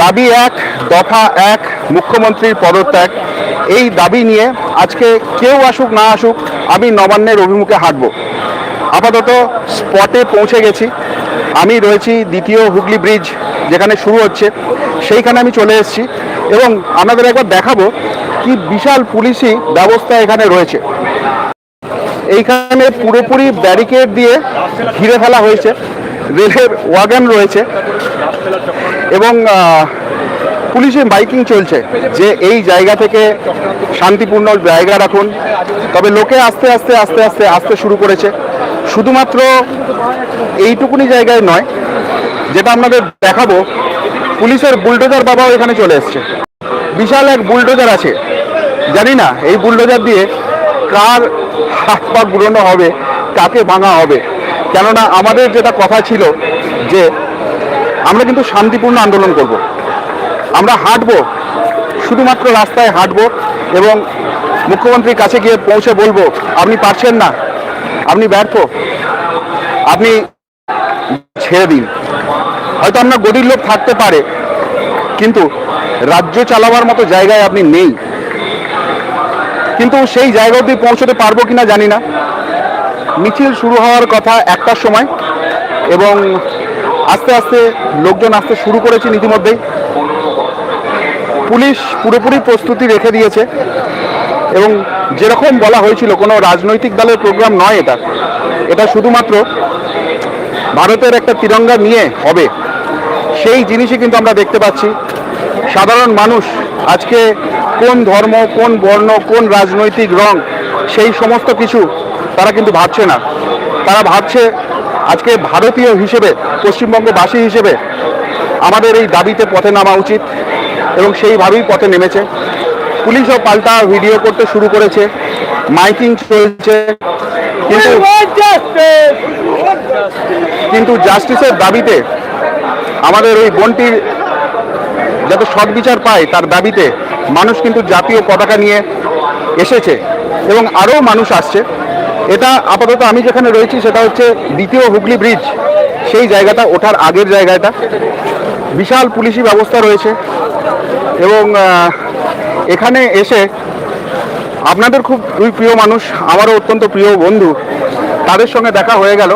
দাবি এক দফা এক, মুখ্যমন্ত্রীর পদত্যাগ। এই দাবি নিয়ে আজকে কেউ আসুক, না আসুক, আমি নবান্নের অভিমুখে হাঁটব। আপাতত স্পটে পৌঁছে গেছি। আমি রয়েছি দ্বিতীয় হুগলি ব্রিজ যেখানে শুরু হচ্ছে, সেইখানে আমি চলে এসেছি এবং আপনাদের একবার দেখাবো কি বিশাল পুলিশি ব্যবস্থা এখানে রয়েছে। এইখানে পুরোপুরি ব্যারিকেড দিয়ে ঘিরে ফেলা হয়েছে। রেলের ওয়াগন রয়েছে এবং পুলিশে মাইকিং চলছে যে এই জায়গা থেকে শান্তিপূর্ণ জায়গা রাখুন। তবে লোকে আস্তে আস্তে আস্তে আস্তে, আসতে শুরু করেছে। শুধুমাত্র এইটুকুনি জায়গায় নয়, যেটা আপনাদের দেখাবো, পুলিশের বুলডোজার বাবাও এখানে চলে এসছে। বিশাল এক বুলডোজার আছে। জানি না, এই বুলডোজার দিয়ে কার হাত পা গুড়ানো হবে, কাকে ভাঙা হবে। কেননা আমাদের যেটা কথা ছিল যে আমরা কিন্তু শান্তিপূর্ণ আন্দোলন করব। আমরা হাঁটবো, শুধুমাত্র রাস্তায় হাঁটব এবং মুখ্যমন্ত্রীর কাছে গিয়ে পৌঁছে বলব, আপনি পারছেন না, আপনি ব্যর্থ, আপনি ছেড়ে দিন। হয়তো আপনার গদির লোক থাকতে পারে, কিন্তু রাজ্য চালাবার মতো জায়গায় আপনি নেই। কিন্তু সেই জায়গা অবধি পৌঁছতে পারব কিনা জানি না। মিছিল শুরু হওয়ার কথা একটার সময় এবং আস্তে আস্তে লোকজন আসতে শুরু করেছে ইতিমধ্যেই। পুলিশ পুরোপুরি প্রস্তুতি রেখে দিয়েছে এবং যেরকম বলা হয়েছিল, কোনো রাজনৈতিক দলের প্রোগ্রাম নয় এটা। এটা শুধুমাত্র ভারতের একটা তিরঙ্গা নিয়ে হবে। সেই জিনিসই কিন্তু আমরা দেখতে পাচ্ছি। সাধারণ মানুষ আজকে কোন ধর্ম, কোন বর্ণ, কোন রাজনৈতিক রং, সেই সমস্ত কিছু তারা কিন্তু ভাবছে না। তারা ভাবছে আজকে ভারতীয় হিসেবে পশ্চিমবঙ্গবাসী হিসেবে আমাদের এই দাবিতে পথে নামা উচিত এবং সেইভাবেই পথে নেমেছে। পুলিশও পাল্টা ভিডিও করতে শুরু করেছে মাইকিং চলছে কিন্তু কিন্তু জাস্টিসের দাবিতে আমাদের ওই বোনটির যাতে সৎ বিচার পায় তার দাবিতে মানুষ কিন্তু জাতীয় পতাকা নিয়ে এসেছে এবং আরও মানুষ আসছে। এটা আপাতত আমি যেখানে রয়েছি সেটা হচ্ছে দ্বিতীয় হুগলি ব্রিজ। সেই জায়গাটা ওঠার আগের জায়গাটা। বিশাল পুলিশি ব্যবস্থা রয়েছে। এবং এখানে এসে আপনাদের খুব দুই প্রিয় মানুষ, আমারও অত্যন্ত প্রিয় বন্ধু, তাদের সঙ্গে দেখা হয়ে গেল।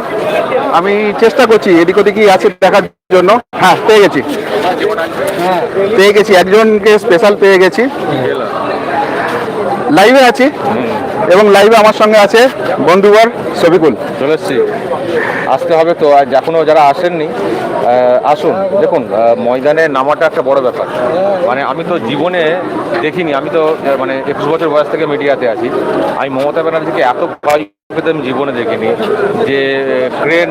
আমি চেষ্টা করছি, এদিক ওদিকই আছে দেখার জন্য। হ্যাঁ পেয়ে গেছি। পেয়ে গেছি, একজনকে স্পেশাল পেয়ে গেছি। লাইভে আছি। এবং লাইভে আমার সঙ্গে আছে বন্ধুবর সবিকুল চলে এসছি। আসতে হবে তো, আর এখনও যারা আসেননি আসুন। দেখুন ময়দানে নামাটা একটা বড় ব্যাপার। মানে আমি তো জীবনে দেখিনি, আমি তো মানে একুশ বছর বয়স থেকে মিডিয়াতে আছি। আমি মমতা ব্যানার্জিকে এত ভয় আমি জীবনে দেখিনি, যে, ক্রেন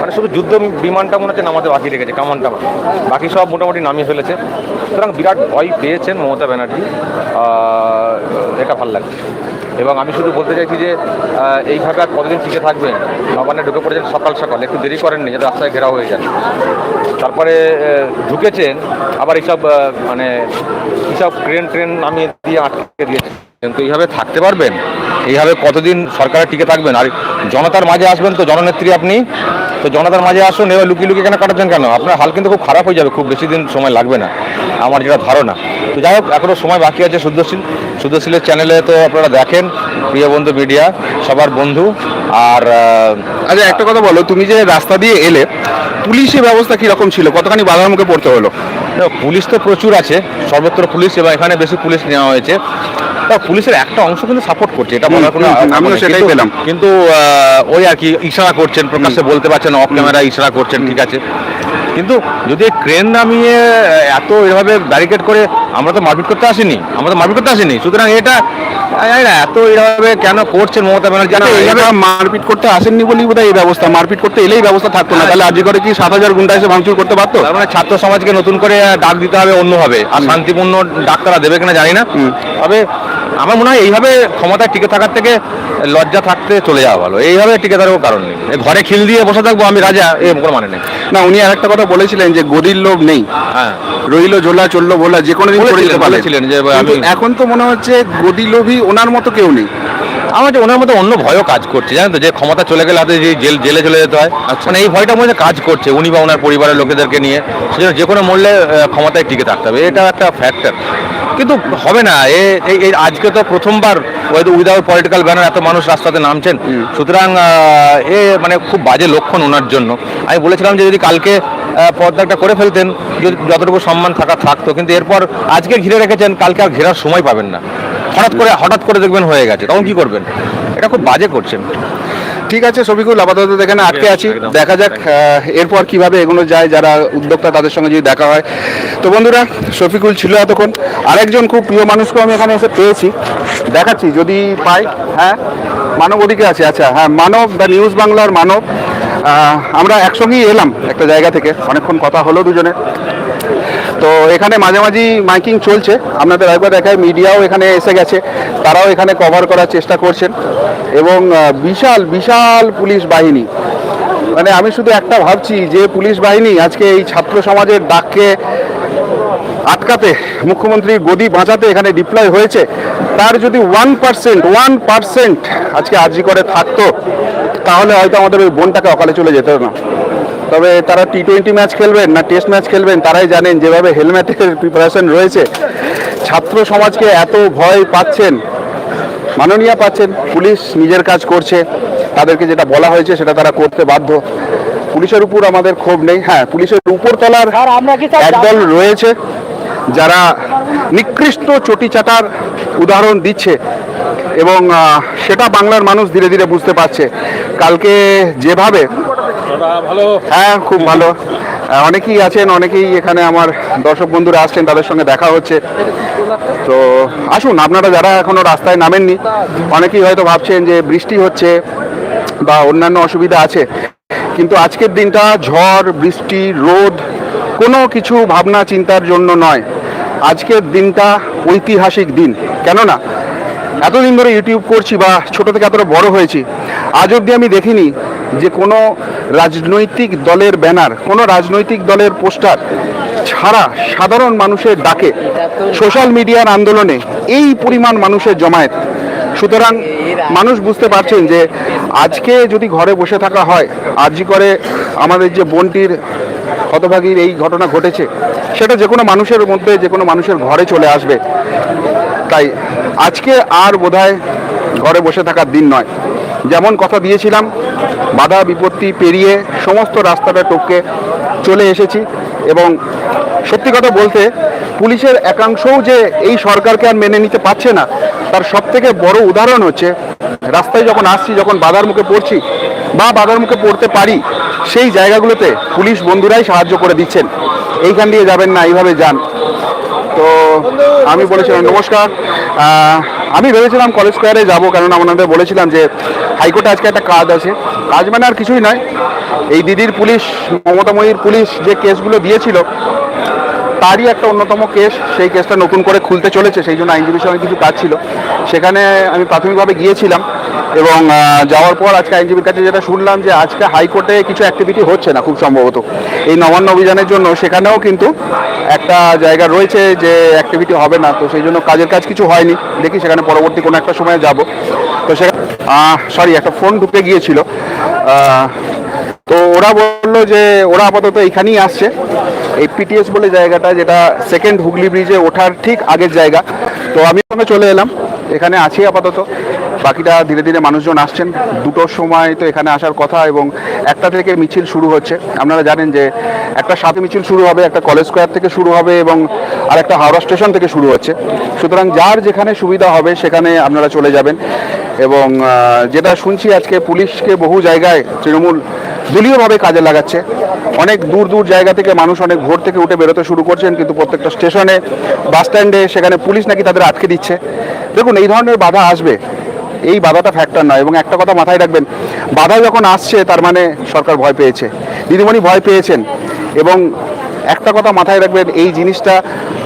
মানে শুধু যুদ্ধ বিমানটা মনে হচ্ছে নামাতে বাকি রেখেছে, কামানটা বাকি। সব মোটামুটি নামিয়ে ফেলেছে। সুতরাং বিরাট ভয় পেয়েছেন মমতা ব্যানার্জি এটা ভালো লাগছে। এবং আমি শুধু বলতে চাইছি যে এইভাবে আর কতদিন টিকে থাকবেন? নবান্নে ঢুকে পড়েছেন সকাল সকাল, একটু দেরি করেননি, যাতে রাস্তায় ঘেরা হয়ে যান তারপরে ঢুকেছেন, আবার এইসব মানে এইসব ট্রেন ট্রেন নামিয়ে দিয়ে আটকে দিয়েছেন। তো এইভাবে থাকতে পারবেন? এইভাবে কতদিন সরকারে টিকে থাকবেন? আর জনতার মাঝে আসবেন তো জননেত্রী আপনি? তো জনতার মাঝে আসুন এবার লুকিয়ে লুকিয়ে কেন কাটাচ্ছেন কেন? আপনার হাল কিন্তু খুব খারাপ হয়ে যাবে খুব বেশি দিন সময় লাগবে না আমার যেটা ধারণা। তো যাই হোক এখনও সময় বাকি আছে শুদ্ধশীল শুদ্ধশীলের চ্যানেলে তো আপনারা দেখেন প্রিয় বন্ধু মিডিয়া সবার বন্ধু আর আচ্ছা একটা কথা বলো তুমি যে রাস্তা দিয়ে এলে পুলিশি ব্যবস্থা কীরকম ছিল? কতখানি বাধার মুখে পড়তে হলো? পুলিশ তো প্রচুর আছে সর্বত্র পুলিশ এবং এখানে বেশি পুলিশ নেওয়া হয়েছে। তা পুলিশের একটা অংশ কিন্তু সাপোর্ট করছে এটা বলার কোনো আমিও মানে সেটাই পেলাম। কিন্তু ওই আর কি ইশারা করছেন প্রকাশ্যে বলতে পারছেন অফ ক্যামেরা ইশারা করছেন ঠিক আছে কিন্তু যদি ক্রেন নামিয়ে এত এভাবে ব্যারিকেড করে আমরা তো মারপিট করতে আসিনি আমরা তো মারপিট করতে আসিনি। সুতরাং এটা এত এভাবে কেন করছেন মমতা ব্যানার্জি? এইভাবে মারপিট করতে আসেননি বলেই বোধহয় এই ব্যবস্থা মারপিট করতে এলেই ব্যবস্থা থাকতো না। তাহলে আজকে করে কি সাত হাজার গুন্ডা এসে ভাঙচুর করতে পারতো? মানে ছাত্র সমাজকে নতুন করে ডাক দিতে হবে অন্যভাবে। আর শান্তিপূর্ণ ডাক্তারা দেবে কিনা জানি না। তবে আমার মনে হয় এইভাবে ক্ষমতায় টিকে থাকার থেকে লজ্জা থাকতে চলে যাওয়া ভালো। এইভাবে টিকে থাকার কারণ নেই। ঘরে খিল দিয়ে বসে থাকব আমি রাজা এ কোনো মানে নেই। না উনি আর একটা কথা বলেছিলেন যে গদির লোভ নেই। হ্যাঁ। রইল ঝোলা চলল ভোলা যে কোনো দিন করে যে এখন তো মনে হচ্ছে গদি লোভী ওনার মতো কেউ নেই। আমার যে ওনার মধ্যে অন্য ভয়ও কাজ করছে জানেন তো? যে ক্ষমতা চলে গেলে হাতে যে জেল জেলে চলে যেতে হয়। মানে এই ভয়টা মধ্যে কাজ করছে উনি বা ওনার পরিবারের লোকেদেরকে নিয়ে। সেজন্য যে কোনো মূল্যে ক্ষমতায় টিকে থাকতে হবে। এটা একটা ফ্যাক্টর কিন্তু হবে না। এ এই- আজকে তো প্রথমবার উইদাউট পলিটিক্যাল ব্যানার এত মানুষ রাস্তাতে নামছেন। সুতরাং এ মানে খুব বাজে লক্ষণ ওনার জন্য। আমি বলেছিলাম যে যদি কালকে পদত্যাগটা করে ফেলতেন যদি যতটুকু সম্মান থাকা থাকতো। কিন্তু এরপর আজকে ঘিরে রেখেছেন কালকে আর ঘেরার সময় পাবেন না। হঠাৎ করে হঠাৎ করে দেখবেন হয়ে গেছে। তখন কি করবেন? এটা খুব বাজে করছেন। ঠিক আছে শফিকুল আপাতত এখানে আটকে আছি। দেখা যাক এরপর কীভাবে এগোনো যায় যারা উদ্যোক্তা তাদের সঙ্গে যদি দেখা হয়। তো বন্ধুরা শফিকুল ছিল এতক্ষণ। আরেকজন খুব প্রিয় মানুষকে আমি এখানে এসে পেয়েছি। দেখাচ্ছি যদি পাই। হ্যাঁ মানব ওদিকে আছে। আচ্ছা হ্যাঁ মানব দ্য নিউজ বাংলার মানব। আমরা একসঙ্গেই এলাম একটা জায়গা থেকে। অনেকক্ষণ কথা হলো দুজনে। তো এখানে মাঝামাঝি মাইকিং চলছে। আপনাদের একবার দেখায় মিডিয়াও এখানে এসে গেছে। তারাও এখানে কভার করার চেষ্টা করছেন। এবং বিশাল বিশাল পুলিশ বাহিনী। মানে আমি শুধু একটা ভাবছি যে পুলিশ বাহিনী আজকে এই ছাত্র সমাজের ডাককে আটকাতে, মুখ্যমন্ত্রীর গদি বাঁচাতে এখানে ডিপ্লয় হয়েছে। তার যদি ওয়ান পার্সেন্ট ওয়ান পার্সেন্ট আজকে আর্জি করে থাকতো তাহলে হয়তো আমাদের ওই বোনটাকে অকালে চলে যেত না। তবে তারা টি টোয়েন্টি ম্যাচ খেলবেন না টেস্ট ম্যাচ খেলবেন তারাই জানেন যেভাবে হেলমেটের প্রিপারেশন রয়েছে। ছাত্র সমাজকে এত ভয় পাচ্ছেন মাননীয় পাচ্ছেন পুলিশ নিজের কাজ করছে। তাদেরকে যেটা বলা হয়েছে সেটা তারা করতে বাধ্য। পুলিশের উপর আমাদের ক্ষোভ নেই। হ্যাঁ পুলিশের উপর তলার একদল রয়েছে যারা নিকৃষ্ট চটি চাটার উদাহরণ দিচ্ছে এবং সেটা বাংলার মানুষ ধীরে ধীরে বুঝতে পারছে। কালকে যেভাবে? হ্যাঁ খুব ভালো। অনেকেই আছেন অনেকেই এখানে আমার দর্শক বন্ধুরা আসছেন তাদের সঙ্গে দেখা হচ্ছে। তো আসুন আপনারা যারা এখনও রাস্তায় নামেননি অনেকেই হয়তো ভাবছেন যে বৃষ্টি হচ্ছে বা অন্যান্য অসুবিধা আছে। কিন্তু আজকের দিনটা ঝড় বৃষ্টি রোদ কোনো কিছু ভাবনা চিন্তার জন্য নয়। আজকের দিনটা ঐতিহাসিক দিন কেননা এতদিন ধরে ইউটিউব করছি বা ছোট থেকে এতটা বড় হয়েছি, আজ অবধি আমি দেখিনি যে কোনো রাজনৈতিক দলের ব্যানার, কোনো রাজনৈতিক দলের পোস্টার ছাড়া সাধারণ মানুষের ডাকে সোশ্যাল মিডিয়ার আন্দোলনে এই পরিমাণ মানুষের জমায়েত। সুতরাং মানুষ বুঝতে পারছেন যে আজকে যদি ঘরে বসে থাকা হয় আজই করে আমাদের যে বোনটির হতভাগীর এই ঘটনা ঘটেছে, সেটা যে কোনো মানুষের মধ্যে, যে কোনো মানুষের ঘরে চলে আসবে। তাই আজকে আর বোধহয় ঘরে বসে থাকার দিন নয়। যেমন কথা দিয়েছিলাম, বাধা বিপত্তি পেরিয়ে সমস্ত রাস্তাটা টপকে চলে এসেছি এবং সত্যি কথা বলতে পুলিশের একাংশও যে এই সরকারকে আর মেনে নিতে পারছে না, তার সব থেকে বড় উদাহরণ হচ্ছে, রাস্তায় যখন আসছি, যখন বাধার মুখে পড়ছি বা বাধার মুখে পড়তে পারি, সেই জায়গাগুলোতে পুলিশ বন্ধুরাই সাহায্য করে দিচ্ছেন। এইখান দিয়ে যাবেন না, এইভাবে যান। তো আমি বলেছিলাম, নমস্কার। আমি ভেবেছিলাম কলেজ স্কোয়ারে যাব, কারণ আমাদের বলেছিলাম যে হাইকোর্টে আজকে একটা কাজ আছে। কাজ মানে আর কিছুই নয়। এই দিদির পুলিশ মমতাময়ীর পুলিশ যে কেসগুলো দিয়েছিল তারই একটা অন্যতম কেস সেই কেসটা নতুন করে খুলতে চলেছে, সেই জন্য আইনজীবীর সঙ্গে কিছু কাজ ছিল। সেখানে আমি প্রাথমিকভাবে গিয়েছিলাম এবং যাওয়ার পর আজকে আইনজীবীর কাছে যেটা শুনলাম যে আজকে হাইকোর্টে কিছু অ্যাক্টিভিটি হচ্ছে না খুব সম্ভবত। এই নবান্ন অভিযানের জন্য সেখানেও কিন্তু একটা জায়গা রয়েছে যে অ্যাক্টিভিটি হবে না, তো সেই জন্য কাজের কাজ কিছু হয়নি। দেখি সেখানে পরবর্তী কোনো একটা সময় যাব। তো সেখানে সরি একটা ফোন ঢুকে গিয়েছিল। তো ওরা বলল যে ওরা আপাতত এখানেই আসছে। এই পিটিএস বলে জায়গাটা, যেটা সেকেন্ড হুগলি ব্রিজে ওঠার ঠিক আগের জায়গা। তো আমি ওখানে চলে এলাম, এখানে আছি আপাতত। বাকিটা ধীরে ধীরে মানুষজন আসছেন। দুটোর সময় তো এখানে আসার কথা এবং একটা থেকে মিছিল শুরু হচ্ছে। আপনারা জানেন যে একটা সাথে মিছিল শুরু হবে, একটা কলেজ স্কোয়ার থেকে শুরু হবে এবং আর একটা হাওড়া স্টেশন থেকে শুরু হচ্ছে। সুতরাং যার যেখানে সুবিধা হবে সেখানে আপনারা চলে যাবেন। এবং যেটা শুনছি আজকে পুলিশকে বহু জায়গায় তৃণমূল দলীয়ভাবে কাজে লাগাচ্ছে। অনেক দূর দূর জায়গা থেকে মানুষ অনেক ভোর থেকে উঠে বেরোতে শুরু করছেন, কিন্তু প্রত্যেকটা স্টেশনে, বাস স্ট্যান্ডে, সেখানে পুলিশ নাকি তাদের আটকে দিচ্ছে। দেখুন, এই ধরনের বাধা আসবে। এই বাধাটা ফ্যাক্টর নয় এবং একটা কথা মাথায় রাখবেন, বাধা যখন আসছে, তার মানে সরকার ভয় পেয়েছে। দিদিমণি ভয় পেয়েছেন এবং একটা কথা মাথায় রাখবেন, এই জিনিসটা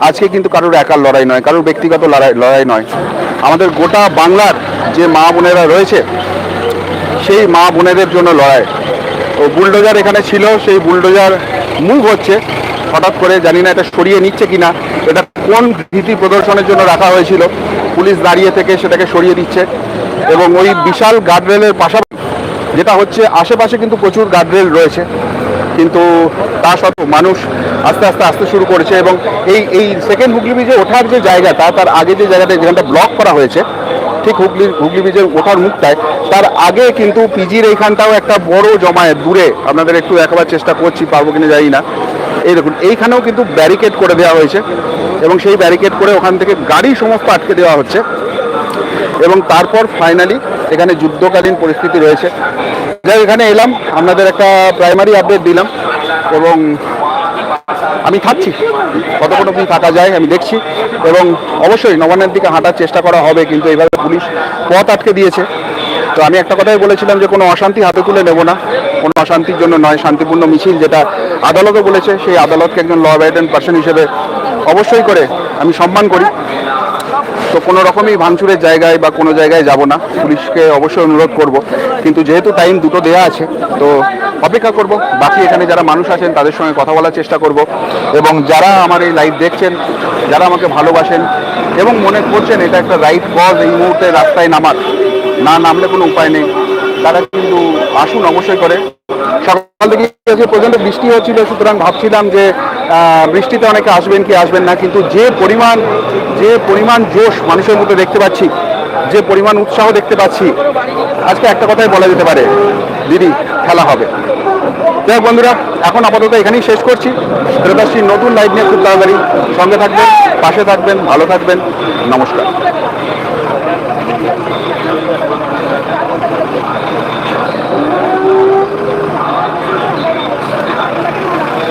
আজকে কিন্তু কারোর একার লড়াই নয়, কারোর ব্যক্তিগত লড়াই লড়াই নয়। আমাদের গোটা বাংলার যে মা বোনেরা রয়েছে, সেই মা বোনেদের জন্য লড়াই। বুলডোজার এখানে ছিল, সেই বুলডোজার মুভ হচ্ছে। হঠাৎ করে জানি না এটা সরিয়ে নিচ্ছে কিনা, এটা কোন ভীতি প্রদর্শনের জন্য রাখা হয়েছিল। পুলিশ দাঁড়িয়ে থেকে সেটাকে সরিয়ে দিচ্ছে। এবং ওই বিশাল গার্ডরেলের পাশাপাশি, যেটা হচ্ছে আশেপাশে কিন্তু প্রচুর গার্ডরেল রয়েছে। কিন্তু তা সত্ত্বেও মানুষ আস্তে আস্তে আসতে শুরু করেছে এবং এই এই সেকেন্ড হুগলি ব্রিজে ওঠার যে জায়গাটা, তার আগে যে জায়গাটা, যেখানটা ব্লক করা হয়েছে ঠিক হুগলি হুগলি ব্রিজের ওঠার মুখটায়। তার আগে কিন্তু পিজির এইখানটাও একটা বড় জমায়েত, দূরে। আপনাদের একটু দেখাবার চেষ্টা করছি, পারব কিনা জানি না। এই দেখুন, এইখানেও কিন্তু ব্যারিকেড করে দেওয়া হয়েছে এবং সেই ব্যারিকেড করে ওখান থেকে গাড়ি সমস্ত আটকে দেওয়া হচ্ছে এবং তারপর ফাইনালি এখানে যুদ্ধকালীন পরিস্থিতি রয়েছে। যাই এখানে এলাম, আপনাদের একটা প্রাইমারি আপডেট দিলাম এবং আমি থাকছি কতক্ষণ কি থাকা যায়, আমি দেখছি। এবং অবশ্যই নবান্নের দিকে হাঁটার চেষ্টা করা হবে, কিন্তু এইভাবে পুলিশ পথ আটকে দিয়েছে। তো আমি একটা কথাই বলেছিলাম যে কোনো অশান্তি হাতে তুলে নেব না। কোনো অশান্তির জন্য নয়, শান্তিপূর্ণ মিছিল যেটা আদালতও বলেছে, সেই আদালতকে একজন ল অ্যাবাইডেন্ট পার্সন হিসেবে অবশ্যই করে আমি সম্মান করি। তো কোনো রকমই ভাঙচুরের জায়গায় বা কোনো জায়গায় যাব না। পুলিশকে অবশ্যই অনুরোধ করব। কিন্তু যেহেতু টাইম দুটো দেয়া আছে, তো অপেক্ষা করব। বাকি এখানে যারা মানুষ আছেন, তাদের সঙ্গে কথা বলার চেষ্টা করব। এবং যারা আমার এই লাইভ দেখছেন, যারা আমাকে ভালোবাসেন এবং মনে করছেন এটা একটা রাইট কজ এই মুহূর্তে রাস্তায় নামার, না নামলে কোনো উপায় নেই, তারা কিন্তু আসুন অবশ্যই করে। সকাল থেকে আজকে পর্যন্ত বৃষ্টি হচ্ছিল, সুতরাং ভাবছিলাম যে বৃষ্টিতে অনেকে আসবেন কি আসবেন না, কিন্তু যে পরিমাণ যে পরিমাণ জোশ মানুষের মধ্যে দেখতে পাচ্ছি, যে পরিমাণ উৎসাহ দেখতে পাচ্ছি, আজকে একটা কথাই বলা যেতে পারে, দিদি, খেলা হবে। যাই বন্ধুরা, এখন আপাতত এখানেই শেষ করছি। আসছি নতুন লাইভ নিয়ে খুব তাড়াতাড়ি সঙ্গে থাকবেন, পাশে থাকবেন, ভালো থাকবেন। নমস্কার।